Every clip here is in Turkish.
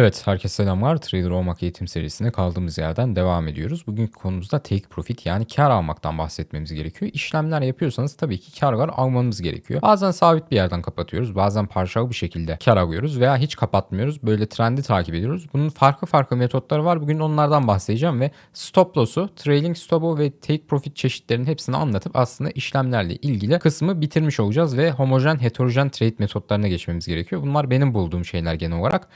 Evet, herkese selamlar. Trader olmak eğitim serisine kaldığımız yerden devam ediyoruz. Bugünkü konumuzda take profit yani kar almaktan bahsetmemiz gerekiyor. İşlemler yapıyorsanız tabii ki karlar almanız gerekiyor. Bazen sabit bir yerden kapatıyoruz, bazen parçalı bir şekilde kar alıyoruz veya hiç kapatmıyoruz. Böyle trendi takip ediyoruz. Bunun farklı farklı metotları var. Bugün onlardan bahsedeceğim ve stop loss'u, trailing stop'u ve take profit çeşitlerinin hepsini anlatıp aslında işlemlerle ilgili kısmı bitirmiş olacağız ve homojen heterojen trade metotlarına geçmemiz gerekiyor. Bunlar benim bulduğum şeyler genel olarak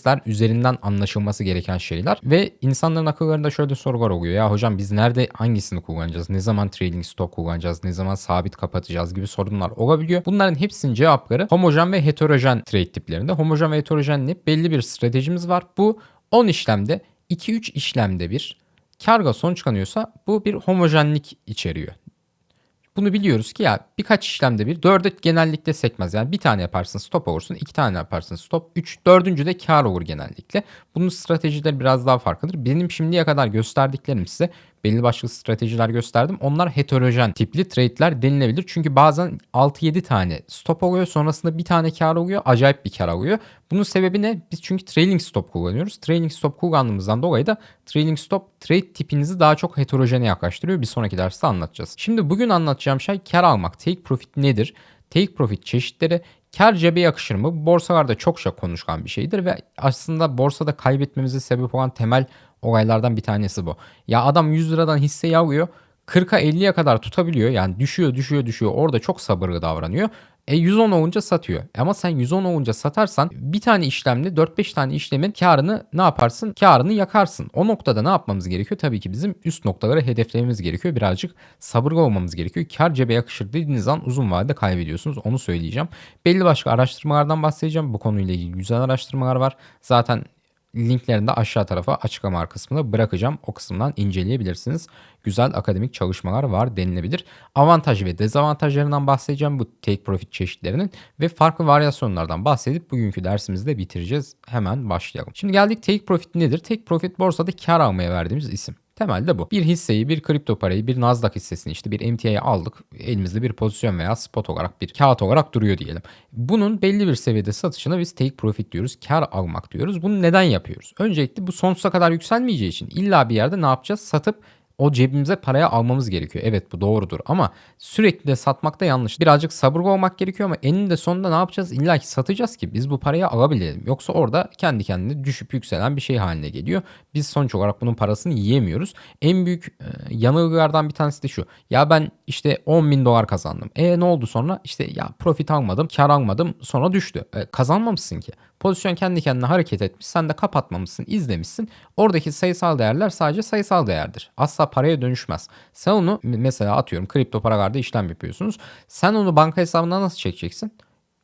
backtestler üzerinden anlaşılması gereken şeyler ve insanların akıllarında şöyle sorular oluyor. Ya hocam biz nerede hangisini kullanacağız? Ne zaman trading stop kullanacağız? Ne zaman sabit kapatacağız gibi sorunlar olabiliyor. Bunların hepsinin cevapları homojen ve heterojen trade tiplerinde. Homojen ve heterojen ne? Belli bir stratejimiz var. Bu 10 işlemde 2-3 işlemde bir karga sonuç çıkanıyorsa bu bir homojenlik içeriyor. Bunu biliyoruz ki ya birkaç işlemde bir dörde genellikle sekmez. Yani bir tane yaparsın stop olursun, iki tane yaparsın stop, üç, dördüncü de kar olur genellikle. Bunun stratejileri biraz daha farklıdır. Benim şimdiye kadar gösterdiklerim size belli başlı stratejiler gösterdim. Onlar heterojen tipli trade'ler denilebilir. Çünkü bazen 6-7 tane stop oluyor. Sonrasında bir tane kar oluyor. Acayip bir kar oluyor. Bunun sebebi ne? Biz çünkü trailing stop kullanıyoruz. Trailing stop kullandığımızdan dolayı da trailing stop trade tipinizi daha çok heterojene yaklaştırıyor. Bir sonraki derste anlatacağız. Şimdi bugün anlatacağım şey kar almak. Take profit nedir? Take profit çeşitleri kar cebe yakışır mı? Borsalarda çokça konuşulan bir şeydir ve aslında borsada kaybetmemize sebep olan temel olaylardan bir tanesi bu. Ya adam 100 liradan hisseyi alıyor. 40'a 50'ye kadar tutabiliyor. Yani düşüyor düşüyor düşüyor. Orada çok sabırlı davranıyor. E 110 olunca satıyor. Ama sen 110 olunca satarsan bir tane işlemle 4-5 tane işlemin karını ne yaparsın? Karını yakarsın. O noktada ne yapmamız gerekiyor? Tabii ki bizim üst noktaları hedeflememiz gerekiyor. Birazcık sabırlı olmamız gerekiyor. Kar cebe yakışır dediğiniz an uzun vadede kaybediyorsunuz. Onu söyleyeceğim. Belli başka araştırmalardan bahsedeceğim. Bu konuyla ilgili güzel araştırmalar var. Zaten linklerini de aşağı tarafa açıklama kısmına bırakacağım. O kısımdan inceleyebilirsiniz. Güzel akademik çalışmalar var denilebilir. Avantaj ve dezavantajlarından bahsedeceğim bu take profit çeşitlerinin ve farklı varyasyonlardan bahsedip bugünkü dersimizi de bitireceğiz. Hemen başlayalım. Şimdi geldik take profit nedir? Take profit borsada kar almaya verdiğimiz isim. Temelde bu. Bir hisseyi, bir kripto parayı, bir Nasdaq hissesini işte bir MTA'yı aldık. Elimizde bir pozisyon veya spot olarak bir kağıt olarak duruyor diyelim. Bunun belli bir seviyede satışına biz take profit diyoruz. Kar almak diyoruz. Bunu neden yapıyoruz? Öncelikle bu sonsuza kadar yükselmeyeceği için illa bir yerde ne yapacağız? Satıp o cebimize paraya almamız gerekiyor. Evet bu doğrudur ama sürekli de satmak da yanlış. Birazcık sabırlı olmak gerekiyor ama eninde sonunda ne yapacağız? İlla ki satacağız ki biz bu parayı alabilelim. Yoksa orada kendi kendine düşüp yükselen bir şey haline geliyor. Biz sonuç olarak bunun parasını yiyemiyoruz. En büyük e, yanılgılardan bir tanesi de şu. Ya ben işte 10 bin dolar kazandım. E ne oldu sonra? İşte ya profit almadım, kar almadım sonra düştü. E, kazanmamışsın ki. Pozisyon kendi kendine hareket etmiş. Sen de kapatmamışsın, izlemişsin. Oradaki sayısal değerler sadece sayısal değerdir. Asla paraya dönüşmez. Sen onu mesela atıyorum kripto paralarda işlem yapıyorsunuz. Sen onu banka hesabına nasıl çekeceksin?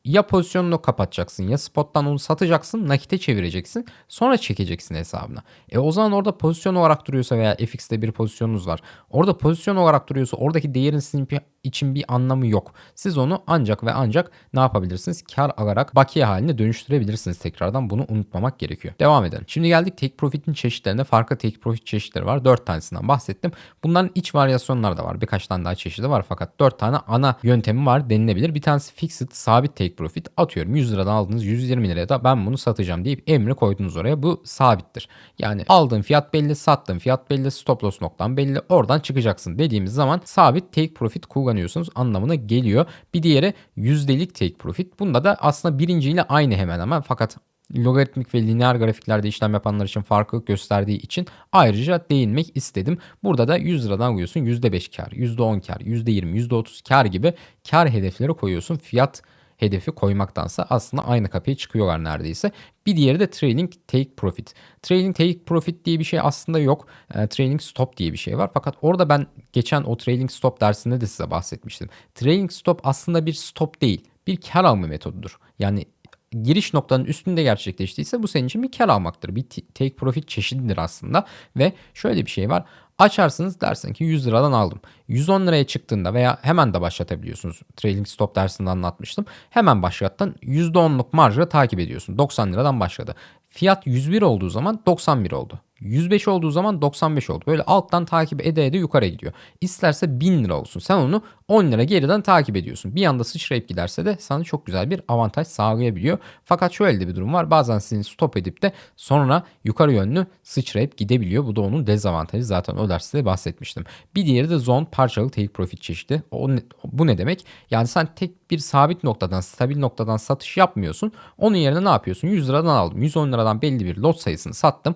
Ya pozisyonunu kapatacaksın ya spottan onu satacaksın nakite çevireceksin sonra çekeceksin hesabına. E o zaman orada pozisyon olarak duruyorsa veya FX'te bir pozisyonunuz var. Orada pozisyon olarak duruyorsa oradaki değerin sizin için bir anlamı yok. Siz onu ancak ve ancak ne yapabilirsiniz? Kar alarak bakiye haline dönüştürebilirsiniz tekrardan. Bunu unutmamak gerekiyor. Devam edelim. Şimdi geldik take profit'in çeşitlerine. Farklı take profit çeşitleri var. 4 tanesinden bahsettim. Bunların iç varyasyonları da var. Birkaç tane daha çeşidi var fakat 4 tane ana yöntemi var denilebilir. Bir tanesi fixed sabit take profit. Atıyorum 100 liradan aldınız 120 liraya da ben bunu satacağım deyip emri koydunuz oraya. Bu sabittir. Yani aldığın fiyat belli, sattığın fiyat belli, stop loss noktan belli. Oradan çıkacaksın dediğimiz zaman sabit take profit kullanıyoruz kazanıyorsunuz anlamına geliyor. Bir diğeri yüzdelik take profit. Bunda da aslında birinciyle aynı hemen hemen fakat logaritmik ve lineer grafiklerde işlem yapanlar için farklılık gösterdiği için ayrıca değinmek istedim. Burada da 100 liradan koyuyorsun %5 kar, %10 kar, %20, %30 kar gibi kar hedefleri koyuyorsun. Fiyat hedefi koymaktansa aslında aynı kapıya çıkıyorlar neredeyse. Bir diğeri de trailing take profit. Trailing take profit diye bir şey aslında yok. E, trailing stop diye bir şey var. Fakat orada ben geçen o trailing stop dersinde de size bahsetmiştim. Trailing stop aslında bir stop değil. Bir kar alma metodudur. Yani giriş noktanın üstünde gerçekleştiyse bu senin için bir kar almaktır. Bir take profit çeşididir aslında ve şöyle bir şey var. Açarsınız dersin ki 100 liradan aldım. 110 liraya çıktığında veya hemen de başlatabiliyorsunuz. Trailing stop dersinde anlatmıştım. Hemen başlattın %10'luk marjı takip ediyorsun. 90 liradan başladı. Fiyat 101 olduğu zaman 91 oldu. 105 olduğu zaman 95 oldu. Böyle alttan takip ede ede yukarı gidiyor. İsterse 1000 lira olsun. Sen onu 10 lira geriden takip ediyorsun. Bir anda sıçrayıp giderse de sana çok güzel bir avantaj sağlayabiliyor. Fakat şöyle de bir durum var. Bazen sizin stop edip de sonra yukarı yönlü sıçrayıp gidebiliyor. Bu da onun dezavantajı. Zaten o derste de bahsetmiştim. Bir diğeri de zone parçalı take profit çeşidi. O, ne- bu ne demek? Yani sen tek bir sabit noktadan, stabil noktadan satış yapmıyorsun. Onun yerine ne yapıyorsun? 100 liradan aldım. 110 liradan belli bir lot sayısını sattım.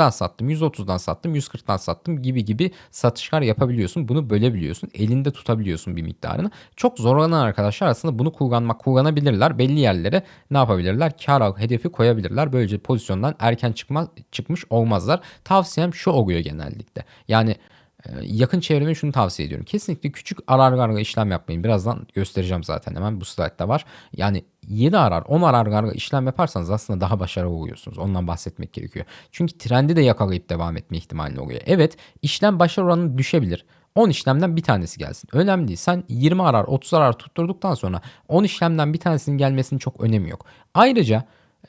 120'den sattım, 130'dan sattım, 140'dan sattım gibi gibi satışlar yapabiliyorsun. Bunu bölebiliyorsun. Elinde tutabiliyorsun bir miktarını. Çok zorlanan arkadaşlar aslında bunu kullanmak kullanabilirler. Belli yerlere ne yapabilirler? Kar hedefi koyabilirler. Böylece pozisyondan erken çıkma, çıkmış olmazlar. Tavsiyem şu oluyor genellikle. Yani yakın çevreme şunu tavsiye ediyorum. Kesinlikle küçük arargarla işlem yapmayın. Birazdan göstereceğim zaten hemen bu slaytta var. Yani 7 arar 10 arargarla işlem yaparsanız aslında daha başarılı oluyorsunuz. Ondan bahsetmek gerekiyor. Çünkü trendi de yakalayıp devam etme ihtimali oluyor. Evet işlem başarı oranı düşebilir. 10 işlemden bir tanesi gelsin. Önemli değil. Sen 20 arar 30 arar tutturduktan sonra 10 işlemden bir tanesinin gelmesinin çok önemi yok. Ayrıca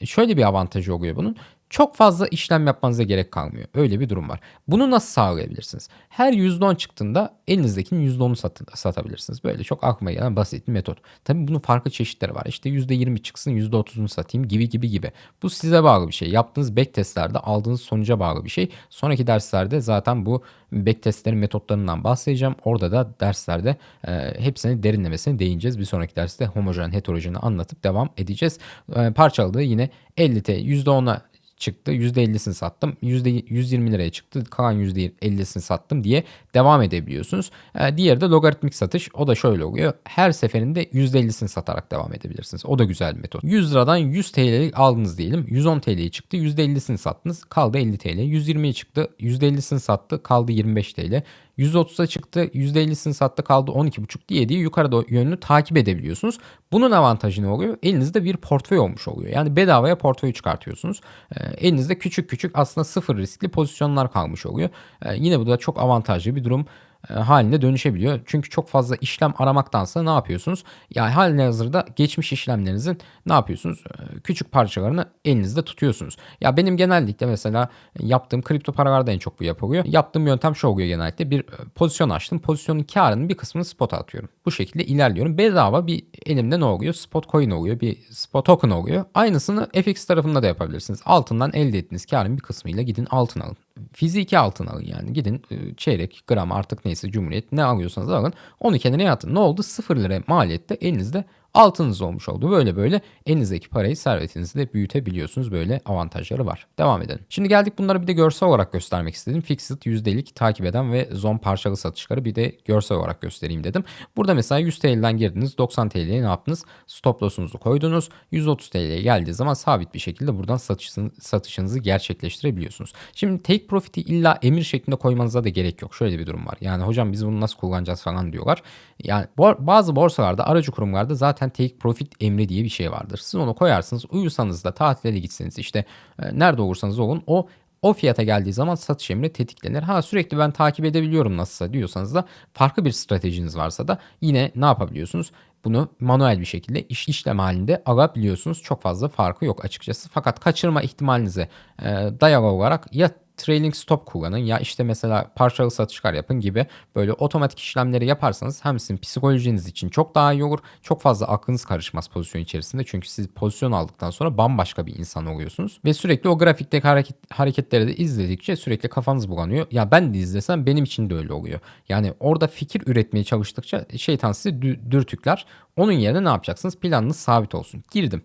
şöyle bir avantajı oluyor bunun. Çok fazla işlem yapmanıza gerek kalmıyor. Öyle bir durum var. Bunu nasıl sağlayabilirsiniz? Her %10 çıktığında elinizdekinin %10'unu satın, satabilirsiniz. Böyle çok aklıma gelen basit bir metot. Tabii bunun farklı çeşitleri var. İşte %20 çıksın %30'unu satayım gibi gibi gibi. Bu size bağlı bir şey. Yaptığınız backtestlerde aldığınız sonuca bağlı bir şey. Sonraki derslerde zaten bu backtestlerin metotlarından bahsedeceğim. Orada da derslerde e, hepsini derinlemesine değineceğiz. Bir sonraki derste homojen heterojeni anlatıp devam edeceğiz. E, parçaladığı yine 50 T %10'a çıktı. %50'sini sattım. %120 liraya çıktı. Kalan %50'sini sattım diye devam edebiliyorsunuz. Ee, diğeri de logaritmik satış. O da şöyle oluyor. Her seferinde %50'sini satarak devam edebilirsiniz. O da güzel bir metot. 100 liradan 100 TL'lik aldınız diyelim. 110 TL'ye çıktı. %50'sini sattınız. Kaldı 50 TL. 120'ye çıktı. %50'sini sattı. Kaldı 25 TL. 130'a çıktı %50'sini sattı kaldı 12,5 diye diye yukarı doğru yönünü takip edebiliyorsunuz. Bunun avantajı ne oluyor? Elinizde bir portföy olmuş oluyor. Yani bedavaya portföy çıkartıyorsunuz. Ee, elinizde küçük küçük aslında sıfır riskli pozisyonlar kalmış oluyor. Ee, yine bu da çok avantajlı bir durum haline dönüşebiliyor. Çünkü çok fazla işlem aramaktansa ne yapıyorsunuz? Yani haline hazırda geçmiş işlemlerinizin ne yapıyorsunuz? E, Küçük parçalarını elinizde tutuyorsunuz. Ya benim genellikle mesela yaptığım kripto paralarda en çok bu yapılıyor. Yaptığım yöntem şu oluyor genellikle bir e, pozisyon açtım. Pozisyonun karının bir kısmını spot'a atıyorum. Bu şekilde ilerliyorum. Bedava bir elimde ne oluyor? Spot coin oluyor. Bir spot token oluyor. Aynısını FX tarafında da yapabilirsiniz. Altından elde ettiğiniz karın bir kısmıyla gidin altın alın fiziki altın alın yani. Gidin e, çeyrek, gram artık neyse cumhuriyet ne alıyorsanız alın. Onu kenara yatın. Ne oldu? 0 lira maliyette elinizde altınız olmuş oldu. Böyle böyle elinizdeki parayı servetinizi de büyütebiliyorsunuz. Böyle avantajları var. Devam edelim. Şimdi geldik bunları bir de görsel olarak göstermek istedim. Fixed yüzdelik takip eden ve zon parçalı satışları bir de görsel olarak göstereyim dedim. Burada mesela 100 TL'den girdiniz. 90 TL'ye ne yaptınız? Stop loss'unuzu koydunuz. 130 TL'ye geldiği zaman sabit bir şekilde buradan satışın, satışınızı gerçekleştirebiliyorsunuz. Şimdi take profit'i illa emir şeklinde koymanıza da gerek yok. Şöyle bir durum var. Yani hocam biz bunu nasıl kullanacağız falan diyorlar. Yani bazı borsalarda aracı kurumlarda zaten take profit emri diye bir şey vardır. Siz onu koyarsınız. Uyusanız da tatile gitseniz işte e, nerede olursanız olun o o fiyata geldiği zaman satış emri tetiklenir. Ha sürekli ben takip edebiliyorum nasılsa diyorsanız da farklı bir stratejiniz varsa da yine ne yapabiliyorsunuz? Bunu manuel bir şekilde iş, işlem halinde alabiliyorsunuz. Çok fazla farkı yok açıkçası. Fakat kaçırma ihtimalinize e, dayalı olarak ya trailing stop kullanın ya işte mesela parçalı satışlar yapın gibi böyle otomatik işlemleri yaparsanız hem sizin psikolojiniz için çok daha iyi olur. Çok fazla aklınız karışmaz pozisyon içerisinde. Çünkü siz pozisyon aldıktan sonra bambaşka bir insan oluyorsunuz. Ve sürekli o grafikteki hareket, hareketleri de izledikçe sürekli kafanız bulanıyor. Ya ben de izlesem benim için de öyle oluyor. Yani orada fikir üretmeye çalıştıkça şeytan sizi dü- dürtükler. Onun yerine ne yapacaksınız? Planınız sabit olsun. Girdim.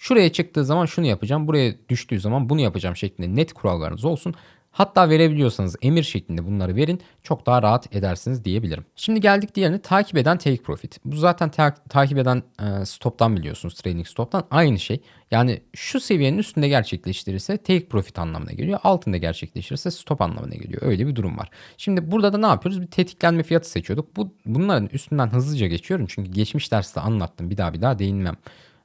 Şuraya çıktığı zaman şunu yapacağım, buraya düştüğü zaman bunu yapacağım şeklinde net kurallarınız olsun. Hatta verebiliyorsanız emir şeklinde bunları verin. Çok daha rahat edersiniz diyebilirim. Şimdi geldik diğerine takip eden take profit. Bu zaten ta- takip eden e, stop'tan biliyorsunuz. Trading stop'tan aynı şey. Yani şu seviyenin üstünde gerçekleştirirse take profit anlamına geliyor. Altında gerçekleştirirse stop anlamına geliyor. Öyle bir durum var. Şimdi burada da ne yapıyoruz? Bir tetiklenme fiyatı seçiyorduk. Bu bunların üstünden hızlıca geçiyorum. Çünkü geçmiş derste anlattım. Bir daha bir daha değinmem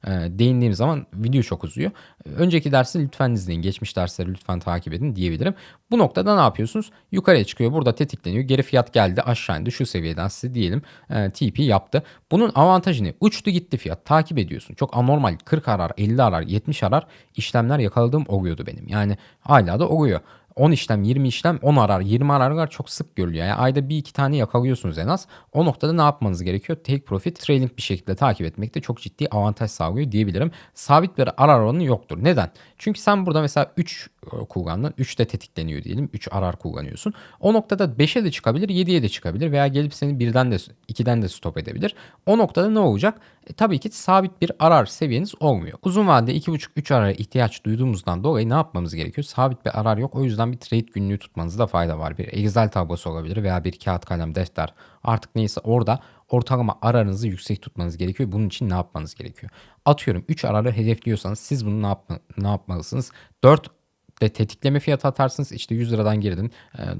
değindiğim zaman video çok uzuyor. Önceki dersi lütfen izleyin. Geçmiş dersleri lütfen takip edin diyebilirim. Bu noktada ne yapıyorsunuz? Yukarıya çıkıyor. Burada tetikleniyor. Geri fiyat geldi. Aşağı indi. Şu seviyeden size diyelim e, TP yaptı. Bunun avantajı ne? Uçtu gitti fiyat. Takip ediyorsun. Çok anormal. 40 arar, 50 arar, 70 arar işlemler yakaladığım oluyordu benim. Yani hala da oluyor. 10 işlem 20 işlem 10 arar 20 ararlar çok sık görülüyor. Yani ayda bir iki tane yakalıyorsunuz en az. O noktada ne yapmanız gerekiyor? Take profit trailing bir şekilde takip etmekte çok ciddi avantaj sağlıyor diyebilirim. Sabit bir arar oranı yoktur. Neden? Çünkü sen burada mesela 3 kullandın. 3 de tetikleniyor diyelim. 3 arar kullanıyorsun. O noktada 5'e de çıkabilir 7'ye de çıkabilir veya gelip seni birden de 2'den de stop edebilir. O noktada ne olacak? E, tabii ki sabit bir arar seviyeniz olmuyor. Uzun vadede 2.5-3 arara ihtiyaç duyduğumuzdan dolayı ne yapmamız gerekiyor? Sabit bir arar yok. O yüzden bir trade günlüğü tutmanızda fayda var. Bir Excel tablosu olabilir veya bir kağıt kalem defter artık neyse orada ortalama ararınızı yüksek tutmanız gerekiyor. Bunun için ne yapmanız gerekiyor? Atıyorum 3 ararı hedefliyorsanız siz bunu ne, yapma, ne yapmalısınız? 4 de tetikleme fiyatı atarsınız. İşte 100 liradan girdin.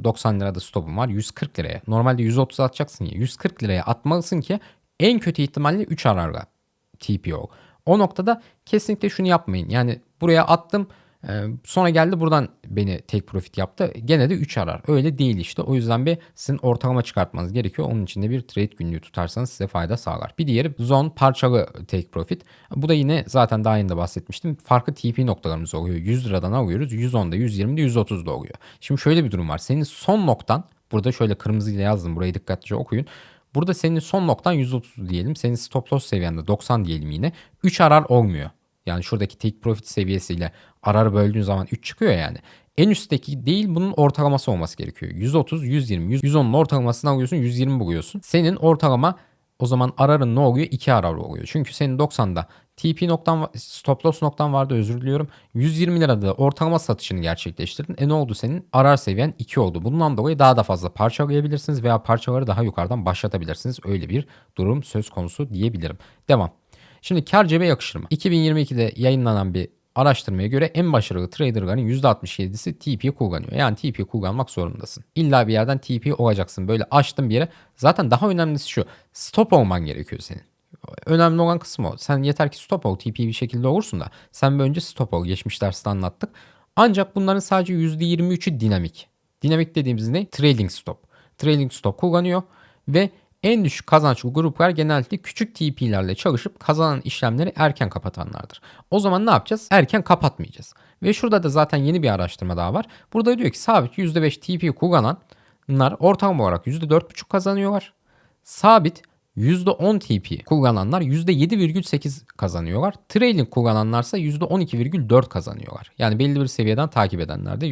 90 lirada stopun var. 140 liraya. Normalde 130 atacaksın ya. 140 liraya atmalısın ki en kötü ihtimalle 3 ararla TPO. O noktada kesinlikle şunu yapmayın. Yani buraya attım sonra geldi buradan beni tek profit yaptı. Gene de 3 arar. Öyle değil işte. O yüzden bir sizin ortalama çıkartmanız gerekiyor. Onun için de bir trade günlüğü tutarsanız size fayda sağlar. Bir diğeri zone parçalı take profit. Bu da yine zaten daha önce bahsetmiştim. Farklı TP noktalarımız oluyor. 100 liradan alıyoruz. 110'da, 120'de, 130'da oluyor. Şimdi şöyle bir durum var. Senin son noktan burada şöyle kırmızıyla yazdım. Burayı dikkatlice okuyun. Burada senin son noktan 130 diyelim. Senin stop loss seviyende 90 diyelim yine. 3 arar olmuyor. Yani şuradaki take profit seviyesiyle arar böldüğün zaman 3 çıkıyor yani. En üstteki değil bunun ortalaması olması gerekiyor. 130, 120, 110'un ortalamasını alıyorsun 120 buluyorsun. Senin ortalama o zaman ararın ne oluyor? 2 arar oluyor. Çünkü senin 90'da TP noktan stop loss noktan vardı özür diliyorum. 120 lirada ortalama satışını gerçekleştirdin. E ne oldu senin? Arar seviyen 2 oldu. Bundan dolayı daha da fazla parçalayabilirsiniz veya parçaları daha yukarıdan başlatabilirsiniz. Öyle bir durum söz konusu diyebilirim. Devam. Şimdi kar cebe yakışır mı? 2022'de yayınlanan bir araştırmaya göre en başarılı traderların %67'si TP kullanıyor. Yani TP kullanmak zorundasın. İlla bir yerden TP olacaksın. Böyle açtın bir yere. Zaten daha önemlisi şu. Stop olman gerekiyor senin. Önemli olan kısmı o. Sen yeter ki stop ol. TP bir şekilde olursun da. Sen bir önce stop ol. Geçmiş derste anlattık. Ancak bunların sadece %23'ü dinamik. Dinamik dediğimiz ne? Trailing stop. Trailing stop kullanıyor ve en düşük kazançlı gruplar genellikle küçük TP'lerle çalışıp kazanan işlemleri erken kapatanlardır. O zaman ne yapacağız? Erken kapatmayacağız. Ve şurada da zaten yeni bir araştırma daha var. Burada diyor ki sabit %5 TP kullananlar ortalama olarak %4,5 kazanıyorlar. Sabit %10 TP kullananlar %7,8 kazanıyorlar. Trailing kullananlarsa %12,4 kazanıyorlar. Yani belli bir seviyeden takip edenler de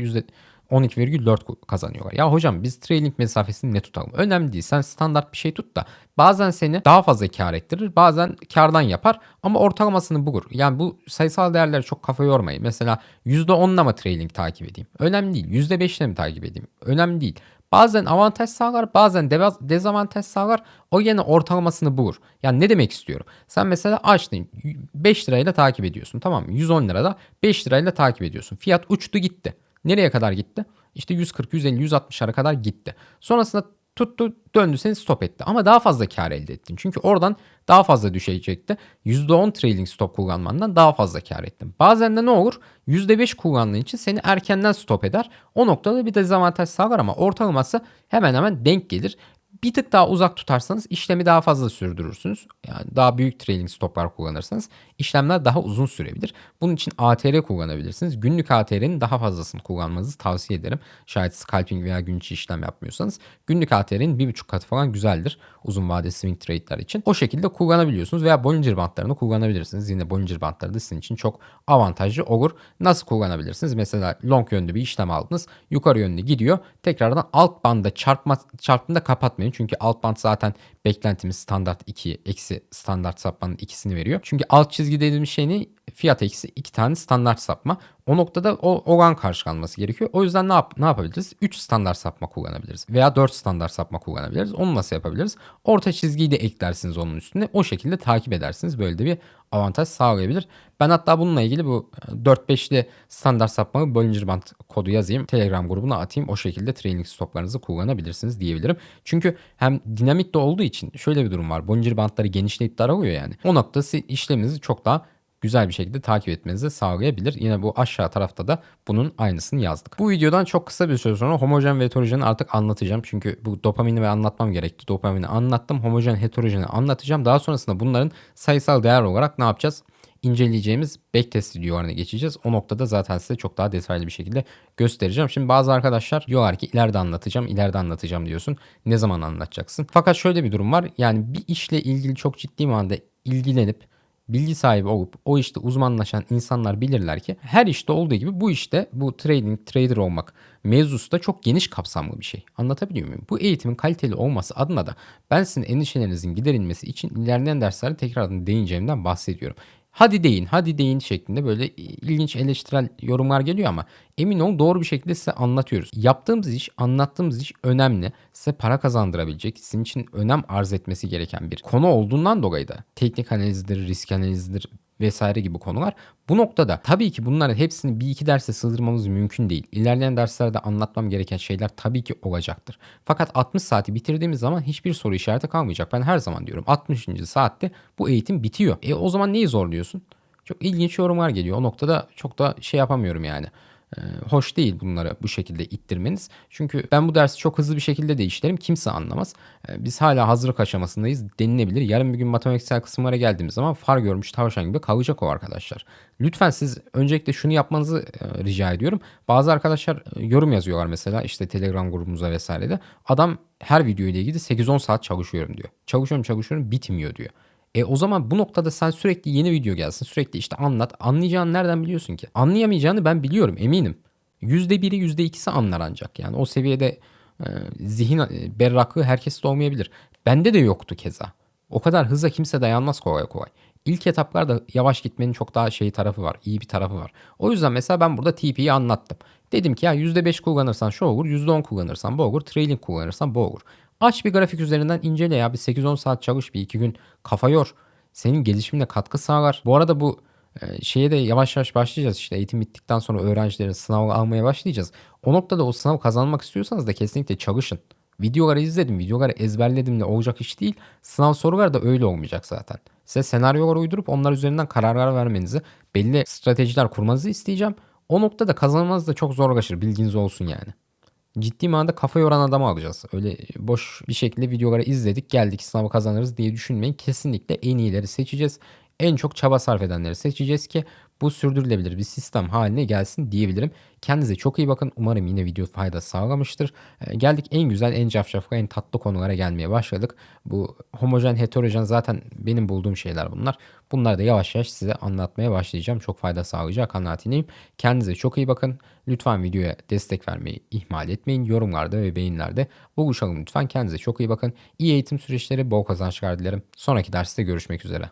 12,4 kazanıyorlar. Ya hocam biz trailing mesafesini ne tutalım? Önemli değil. Sen standart bir şey tut da bazen seni daha fazla kar ettirir. Bazen kardan yapar ama ortalamasını bulur. Yani bu sayısal değerleri çok kafa yormayın. Mesela %10'la mı trailing takip edeyim? Önemli değil. %5'le mi takip edeyim? Önemli değil. Bazen avantaj sağlar bazen dezavantaj sağlar. O yine ortalamasını bulur. Yani ne demek istiyorum? Sen mesela açtın 5 lirayla takip ediyorsun tamam mı? 110 lirada 5 lirayla takip ediyorsun. Fiyat uçtu gitti. Nereye kadar gitti? İşte 140, 150, 160'lara kadar gitti. Sonrasında tuttu döndü seni stop etti. Ama daha fazla kar elde ettin. Çünkü oradan daha fazla düşecekti. %10 trailing stop kullanmandan daha fazla kar ettin. Bazen de ne olur? %5 kullandığın için seni erkenden stop eder. O noktada bir dezavantaj sağlar ama ortalaması hemen hemen denk gelir bir tık daha uzak tutarsanız işlemi daha fazla sürdürürsünüz. Yani daha büyük trailing stoplar kullanırsanız işlemler daha uzun sürebilir. Bunun için ATR kullanabilirsiniz. Günlük ATR'nin daha fazlasını kullanmanızı tavsiye ederim. Şayet scalping veya gün içi işlem yapmıyorsanız. Günlük ATR'nin bir buçuk katı falan güzeldir. Uzun vade swing trade'ler için. O şekilde kullanabiliyorsunuz veya Bollinger bantlarını kullanabilirsiniz. Yine Bollinger bantları da sizin için çok avantajlı olur. Nasıl kullanabilirsiniz? Mesela long yönlü bir işlem aldınız. Yukarı yönlü gidiyor. Tekrardan alt banda çarpma, çarptığında kapatmayın. Çünkü alt band zaten beklentimiz standart 2 eksi standart sapmanın ikisini veriyor. Çünkü alt çizgi dediğimiz şey? Fiyat eksi 2 tane standart sapma. O noktada o oran karşılanması gerekiyor. O yüzden ne, yap ne yapabiliriz? 3 standart sapma kullanabiliriz. Veya 4 standart sapma kullanabiliriz. Onu nasıl yapabiliriz? Orta çizgiyi de eklersiniz onun üstüne. O şekilde takip edersiniz. Böyle de bir avantaj sağlayabilir. Ben hatta bununla ilgili bu 4-5'li standart sapmalı Bollinger Band kodu yazayım. Telegram grubuna atayım. O şekilde training stoplarınızı kullanabilirsiniz diyebilirim. Çünkü hem dinamik de olduğu için şöyle bir durum var. Bollinger Bandları genişleyip daralıyor yani. O noktada işleminizi çok daha güzel bir şekilde takip etmenizi sağlayabilir. Yine bu aşağı tarafta da bunun aynısını yazdık. Bu videodan çok kısa bir süre sonra homojen ve heterojeni artık anlatacağım. Çünkü bu dopamini ve anlatmam gerekti. Dopamini anlattım. Homojen heterojeni anlatacağım. Daha sonrasında bunların sayısal değer olarak ne yapacağız? İnceleyeceğimiz backtest videolarına geçeceğiz. O noktada zaten size çok daha detaylı bir şekilde göstereceğim. Şimdi bazı arkadaşlar diyorlar ki ileride anlatacağım, ileride anlatacağım diyorsun. Ne zaman anlatacaksın? Fakat şöyle bir durum var. Yani bir işle ilgili çok ciddi manada ilgilenip bilgi sahibi olup o işte uzmanlaşan insanlar bilirler ki her işte olduğu gibi bu işte bu trading trader olmak mevzusu da çok geniş kapsamlı bir şey. Anlatabiliyor muyum? Bu eğitimin kaliteli olması adına da ben sizin endişelerinizin giderilmesi için ilerleyen derslerde tekrardan değineceğimden bahsediyorum. Hadi deyin, hadi deyin şeklinde böyle ilginç eleştirel yorumlar geliyor ama emin ol doğru bir şekilde size anlatıyoruz. Yaptığımız iş, anlattığımız iş önemli. Size para kazandırabilecek, sizin için önem arz etmesi gereken bir konu olduğundan dolayı da teknik analizdir, risk analizidir vesaire gibi konular. Bu noktada tabii ki bunların hepsini bir iki derse sığdırmamız mümkün değil. İlerleyen derslerde anlatmam gereken şeyler tabii ki olacaktır. Fakat 60 saati bitirdiğimiz zaman hiçbir soru işareti kalmayacak. Ben her zaman diyorum 60. saatte bu eğitim bitiyor. E o zaman neyi zorluyorsun? Çok ilginç yorumlar geliyor. O noktada çok da şey yapamıyorum yani. Ee, hoş değil bunları bu şekilde ittirmeniz. Çünkü ben bu dersi çok hızlı bir şekilde de. Kimse anlamaz. Ee, biz hala hazırlık aşamasındayız denilebilir. Yarın bir gün matematiksel kısımlara geldiğimiz zaman far görmüş tavşan gibi kalacak o arkadaşlar. Lütfen siz öncelikle şunu yapmanızı e, rica ediyorum. Bazı arkadaşlar e, yorum yazıyorlar mesela işte Telegram grubumuza vesairede. Adam her video ile ilgili 8-10 saat çalışıyorum diyor. Çalışıyorum çalışıyorum bitmiyor diyor. E o zaman bu noktada sen sürekli yeni video gelsin. Sürekli işte anlat. Anlayacağını nereden biliyorsun ki? Anlayamayacağını ben biliyorum eminim. %1'i %2'si anlar ancak. Yani o seviyede e, zihin e, berraklığı herkeste olmayabilir. Bende de yoktu keza. O kadar hıza kimse dayanmaz kolay kolay. İlk etaplarda yavaş gitmenin çok daha şey tarafı var. iyi bir tarafı var. O yüzden mesela ben burada TP'yi anlattım. Dedim ki ya %5 kullanırsan şu olur, %10 kullanırsan bu olur, trailing kullanırsan bu olur. Aç bir grafik üzerinden incele ya bir 8-10 saat çalış bir iki gün kafa yor. Senin gelişimine katkı sağlar. Bu arada bu e, şeye de yavaş yavaş başlayacağız işte eğitim bittikten sonra öğrencilerin sınav almaya başlayacağız. O noktada o sınav kazanmak istiyorsanız da kesinlikle çalışın. Videoları izledim, videoları ezberledim de olacak iş değil. Sınav soruları da öyle olmayacak zaten. Size senaryolar uydurup onlar üzerinden kararlar vermenizi, belli stratejiler kurmanızı isteyeceğim. O noktada kazanmanız da çok zorlaşır bilginiz olsun yani ciddi manada kafa yoran adamı alacağız. Öyle boş bir şekilde videoları izledik geldik sınavı kazanırız diye düşünmeyin. Kesinlikle en iyileri seçeceğiz. En çok çaba sarf edenleri seçeceğiz ki bu sürdürülebilir bir sistem haline gelsin diyebilirim. Kendinize çok iyi bakın. Umarım yine video fayda sağlamıştır. Ee, geldik en güzel, en cafcaflı, en tatlı konulara gelmeye başladık. Bu homojen, heterojen zaten benim bulduğum şeyler bunlar. Bunları da yavaş yavaş size anlatmaya başlayacağım. Çok fayda sağlayacak kanaatindeyim. Kendinize çok iyi bakın. Lütfen videoya destek vermeyi ihmal etmeyin. Yorumlarda ve beğenilerde buluşalım lütfen. Kendinize çok iyi bakın. İyi eğitim süreçleri, bol kazançlar dilerim. Sonraki derste görüşmek üzere.